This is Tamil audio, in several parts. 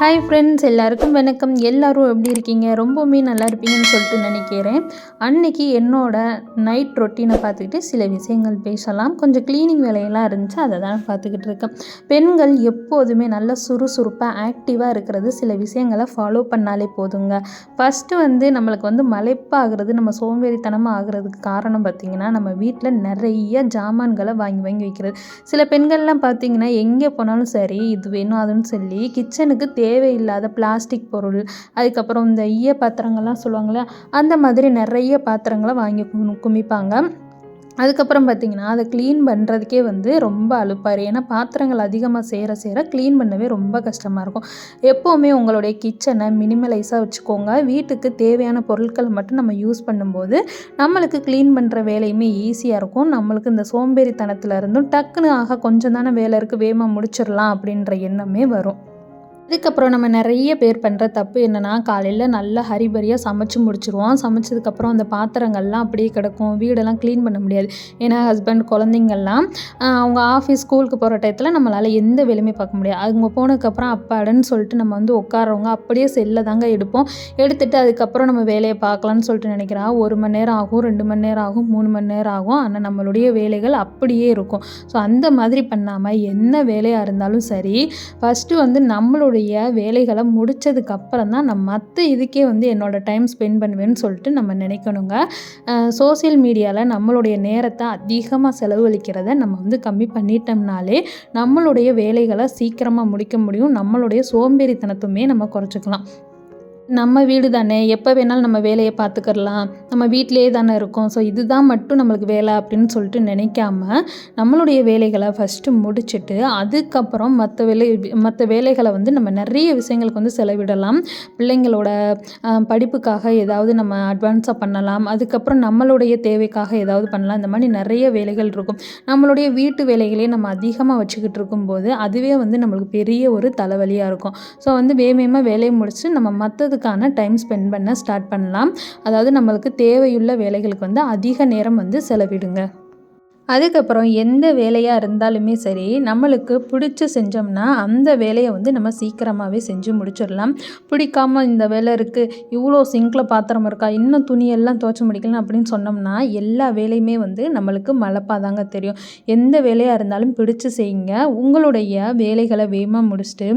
ஹாய் ஃப்ரெண்ட்ஸ் எல்லாருக்கும் வணக்கம். எல்லோரும் எப்படி இருக்கீங்க? ரொம்பவுமே நல்லா இருப்பீங்கன்னு சொல்லிட்டு நினைக்கிறேன். அன்னைக்கு என்னோட நைட் ரொட்டீனை பார்த்துக்கிட்டு சில விஷயங்கள் பேசலாம். கொஞ்சம் க்ளீனிங் வேலையெல்லாம் இருந்துச்சு அதை தான் பார்த்துக்கிட்டு இருக்கேன். பெண்கள் எப்போதுமே நல்ல சுறுசுறுப்பாக ஆக்டிவாக இருக்கிறது சில விஷயங்களை ஃபாலோ பண்ணாலே போதுங்க. ஃபஸ்ட்டு வந்து நம்மளுக்கு வந்து மலைப்பாகிறது நம்ம சோம்பேறித்தனமாக ஆகிறதுக்கு காரணம் பார்த்திங்கன்னா நம்ம வீட்டில் நிறைய ஜாமான்களை வாங்கி வாங்கி வைக்கிறது. சில பெண்கள்லாம் பார்த்திங்கன்னா எங்கே போனாலும் சரி இது வேணும் அதுன்னு சொல்லி கிச்சனுக்கு தே தேவையில்லாத பிளாஸ்டிக் பொருள் அதுக்கப்புறம் இந்த ஈய பாத்திரங்கள்லாம் சொல்லுவாங்கள்ல அந்த மாதிரி நிறைய பாத்திரங்களை வாங்கி குமிப்பாங்க. அதுக்கப்புறம் பார்த்திங்கன்னா அதை க்ளீன் பண்ணுறதுக்கே வந்து ரொம்ப அழுப்பார் ஏன்னா பாத்திரங்கள் அதிகமாக சேர சேர க்ளீன் பண்ணவே ரொம்ப கஷ்டமாக இருக்கும். எப்போவுமே உங்களுடைய கிச்சனை மினிமலைஸாக வச்சுக்கோங்க. வீட்டுக்கு தேவையான பொருட்களை மட்டும் நம்ம யூஸ் பண்ணும்போது நம்மளுக்கு க்ளீன் பண்ணுற வேலையுமே ஈஸியாக இருக்கும். நம்மளுக்கு இந்த சோம்பேறித்தனத்தில் இருந்தும் டக்குன்னு ஆக கொஞ்சம் தானே வேலை இருக்குது வேகமாக முடிச்சிடலாம் அப்படின்ற எண்ணமே வரும். இதுக்கப்புறம் நம்ம நிறைய பேர் பண்ணுற தப்பு என்னென்னா காலையில் நல்லா ஹரிபரியாக சமைச்சு முடிச்சிருவோம். சமைச்சதுக்கப்புறம் அந்த பாத்திரங்கள்லாம் அப்படியே கிடக்கும். வீடெல்லாம் க்ளீன் பண்ண முடியாது. ஏன்னா ஹஸ்பண்ட் குழந்தைங்கள்லாம் அவங்க ஆஃபீஸ் ஸ்கூலுக்கு போகிற டயத்தில் நம்மளால் எந்த வேலையுமே பார்க்க முடியாது. அவங்க போனதுக்கப்புறம் அப்பாடன்னு சொல்லிட்டு நம்ம வந்து உட்காறவங்க அப்படியே செல்ல தாங்க எடுப்போம். எடுத்துகிட்டு அதுக்கப்புறம் நம்ம வேலையை பார்க்கலான்னு சொல்லிட்டு நினைக்கிறா. ஒரு மணி நேரம் ஆகும் ரெண்டு மணி நேரம் ஆகும் மூணு மணி நேரம் ஆகும். ஆனால் நம்மளுடைய வேலைகள் அப்படியே இருக்கும். ஸோ அந்த மாதிரி பண்ணாமல் என்ன வேலையாக இருந்தாலும் சரி ஃபஸ்ட்டு வந்து நம்மளுடைய நம்மளுடைய வேலைகளை முடித்ததுக்கப்புறம் தான் நான் மற்ற இதுக்கே வந்து என்னோடய டைம் ஸ்பெண்ட் பண்ணுவேன்னு சொல்லிட்டு நம்ம நினைக்கணுங்க. சோசியல் மீடியாவில் நம்மளுடைய நேரத்தை அதிகமாக செலவழிக்கிறத நம்ம வந்து கம்மி பண்ணிட்டோம்னாலே நம்மளுடைய வேலைகளை சீக்கிரமாக முடிக்க முடியும். நம்மளுடைய சோம்பேறித்தனத்துமே நம்ம குறைச்சிக்கலாம். நம்ம வீடு தானே எப்போ வேணாலும் நம்ம வேலையை பார்த்துக்கிறலாம். நம்ம வீட்டிலேயே தானே இருக்கோம். ஸோ இதுதான் மட்டும் நம்மளுக்கு வேலை அப்படின்னு சொல்லிட்டு நினைக்காம நம்மளுடைய வேலைகளை ஃபஸ்ட்டு முடிச்சுட்டு அதுக்கப்புறம் மற்ற வேலை மற்ற வேலைகளை வந்து நம்ம நிறைய விஷயங்களுக்கு வந்து செலவிடலாம். பிள்ளைங்களோட படிப்புக்காக ஏதாவது நம்ம அட்வான்ஸாக பண்ணலாம். அதுக்கப்புறம் நம்மளுடைய தேவைக்காக ஏதாவது பண்ணலாம். இந்த மாதிரி நிறைய வேலைகள் இருக்கும். நம்மளுடைய வீட்டு வேலைகளே நம்ம அதிகமாக வச்சுக்கிட்டு இருக்கும்போது அதுவே வந்து நம்மளுக்கு பெரிய ஒரு தலைவலியாக இருக்கும். ஸோ வந்து வேகமாக வேலையை முடிச்சு நம்ம மற்றது படிக்கிறதுக்கான டைம் ஸ்பெண்ட் பண்ண ஸ்டார்ட் பண்ணலாம். அதாவது நம்மளுக்கு தேவையுள்ள வேலைகளுக்கு வந்து அதிக நேரம் வந்து செலவிடுங்க. அதுக்கப்புறம் எந்த வேலையாக இருந்தாலுமே சரி நம்மளுக்கு பிடிச்சி செஞ்சோம்னா அந்த வேலையை வந்து நம்ம சீக்கிரமாகவே செஞ்சு முடிச்சிடலாம். பிடிக்காம இந்த வேலை இருக்குது இவ்வளோ சிங்கில் பாத்திரம் இருக்கா இன்னும் துணியெல்லாம் துவச்சி முடிக்கலாம் அப்படின்னு சொன்னோம்னா எல்லா வேலையுமே வந்து நம்மளுக்கு மலப்பாக தாங்க தெரியும். எந்த வேலையாக இருந்தாலும் பிடிச்சி செய்யுங்க. உங்களுடைய வேலைகளை வேகமாக முடிச்சுட்டு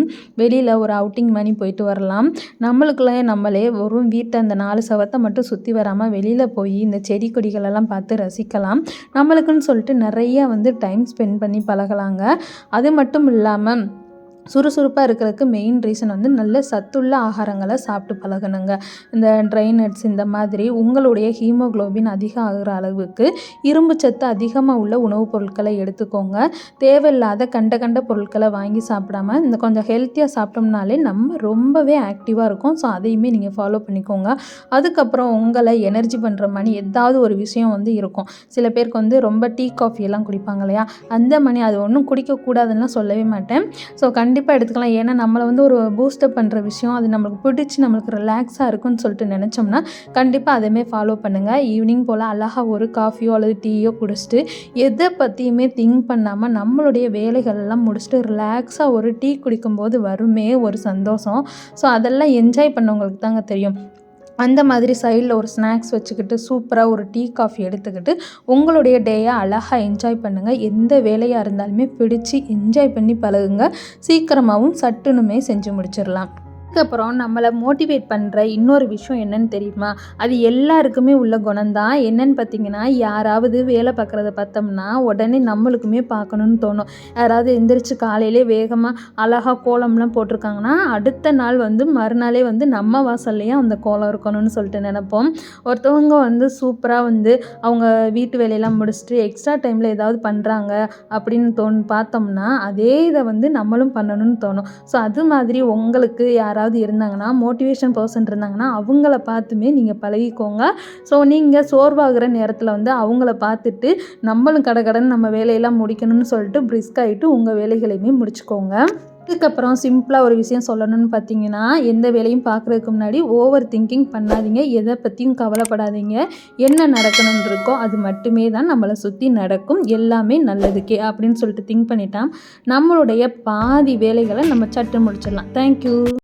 வெளியில் ஒரு அவுட்டிங் மாதிரி போயிட்டு வரலாம். நம்மளுக்குள்ளே நம்மளே ஒரு வீட்டை அந்த நாலு சவத்தை மட்டும் சுற்றி வராமல் வெளியில் போய் இந்த செடி கொடிகளெல்லாம் பார்த்து ரசிக்கலாம். நம்மளுக்குன்னு சொல்லி சொல்லிட்டு நிறைய வந்து டைம் ஸ்பெண்ட் பண்ணி பழகலாங்க. அது மட்டும் இல்லாமல் சுறுசுறுப்பாக இருக்கிறதுக்கு மெயின் ரீசன் வந்து நல்ல சத்துள்ள ஆகாரங்களை சாப்பிட்டு பழகணுங்க. இந்த ட்ரை நட்ஸ் இந்த மாதிரி உங்களுடைய ஹீமோக்ளோபின் அதிகம் ஆகிற அளவுக்கு இரும்பு சத்து அதிகமாக உள்ள உணவுப் பொருட்களை எடுத்துக்கோங்க. தேவையில்லாத கண்ட கண்ட பொருட்களை வாங்கி சாப்பிடாம இந்த கொஞ்சம் ஹெல்த்தியாக சாப்பிட்டோம்னாலே நம்ம ரொம்பவே ஆக்டிவாக இருக்கும். ஸோ அதையுமே நீங்கள் ஃபாலோ பண்ணிக்கோங்க. அதுக்கப்புறம் உங்களை எனர்ஜி பண்ணுற மணி ஏதாவது ஒரு விஷயம் வந்து இருக்கும். சில பேருக்கு வந்து ரொம்ப டீ காஃபி எல்லாம் குடிப்பாங்க இல்லையா? அந்த மணி அது ஒன்றும் குடிக்கக்கூடாதுன்னா சொல்லவே மாட்டேன். ஸோ கண் கண்டிப்பாக எடுத்துக்கலாம். ஏன்னா நம்மளை வந்து ஒரு பூஸ்டப் பண்ணுற விஷயம் அது நம்மளுக்கு பிடிச்சி நம்மளுக்கு ரிலாக்ஸாக இருக்குன்னு சொல்லிட்டு நினச்சோம்னா கண்டிப்பாக அதேமாரி ஃபாலோ பண்ணுங்கள் ஈவினிங் போல் அழகாக ஒரு காஃபியோ அல்லது டீயோ குடிச்சிட்டு எதை பற்றியுமே திங்க் பண்ணாமல் நம்மளுடைய வேலைகள்லாம் முடிச்சுட்டு ரிலாக்ஸாக ஒரு டீ குடிக்கும்போது வருமே ஒரு சந்தோஷம். ஸோ அதெல்லாம் என்ஜாய் பண்ணவங்களுக்கு தாங்க தெரியும். அந்த மாதிரி சைடில் ஒரு ஸ்நாக்ஸ் வச்சுக்கிட்டு சூப்பராக ஒரு டீ காஃபி எடுத்துக்கிட்டு உங்களுடைய டேயை அழகாக என்ஜாய் பண்ணுங்கள் எந்த வேலையாக இருந்தாலுமே பிடிச்சி என்ஜாய் பண்ணி பழகுங்க. சீக்கிரமாகவும் சட்டுனுமே செஞ்சு முடிச்சிடலாம் அதுக்கப்புறம் நம்மளை மோட்டிவேட் பண்ணுற இன்னொரு விஷயம் என்னன்னு தெரியுமா? அது எல்லாருக்குமே உள்ள குணம்தான். என்னன்னு பார்த்தீங்கன்னா யாராவது வேலை பார்க்குறத பார்த்தோம்னா உடனே நம்மளுக்குமே பார்க்கணுன்னு தோணும். யாராவது எந்திரிச்சு காலையிலே வேகமாக அழகாக கோலம்லாம் போட்டிருக்காங்கன்னா அடுத்த நாள் வந்து மறுநாளே வந்து நம்ம வாசல்லையும் அந்த கோலம் இருக்கணும்னு சொல்லிட்டு நினப்போம். ஒருத்தவங்க வந்து சூப்பராக வந்து அவங்க வீட்டு வேலையெல்லாம் முடிச்சுட்டு எக்ஸ்ட்ரா டைமில் ஏதாவது பண்ணுறாங்க அப்படின்னு தோணு பார்த்தோம்னா அதே இதை வந்து நம்மளும் பண்ணணும்னு தோணும். ஸோ அது மாதிரி உங்களுக்கு யாராவது யாராவது இருந்தாங்கன்னா மோட்டிவேஷன் பர்சன் இருந்தாங்கன்னா அவங்கள பார்த்துமே நீங்கள் பழகிக்கோங்க. ஸோ நீங்கள் சோர்வாகிற நேரத்தில் வந்து அவங்கள பார்த்துட்டு நம்மளும் கடை கடன் நம்ம வேலையெல்லாம் முடிக்கணும்னு சொல்லிட்டு பிரிஸ்க் ஆகிட்டு உங்கள் வேலைகளையுமே முடிச்சுக்கோங்க. இதுக்கப்புறம் சிம்பிளாக ஒரு விஷயம் சொல்லணும்னு பார்த்தீங்கன்னா எந்த வேலையும் பார்க்குறதுக்கு முன்னாடி ஓவர் திங்கிங் பண்ணாதீங்க. எதை பற்றியும் கவலைப்படாதீங்க. என்ன நடக்கணும்னு இருக்கோ அது மட்டுமே தான் நம்மளை சுற்றி நடக்கும். எல்லாமே நல்லதுக்கே அப்படின்னு சொல்லிட்டு திங்க் பண்ணிட்டான் நம்மளுடைய பாதி வேலைகளை நம்ம சட்டு முடிச்சிடலாம். தேங்க்யூ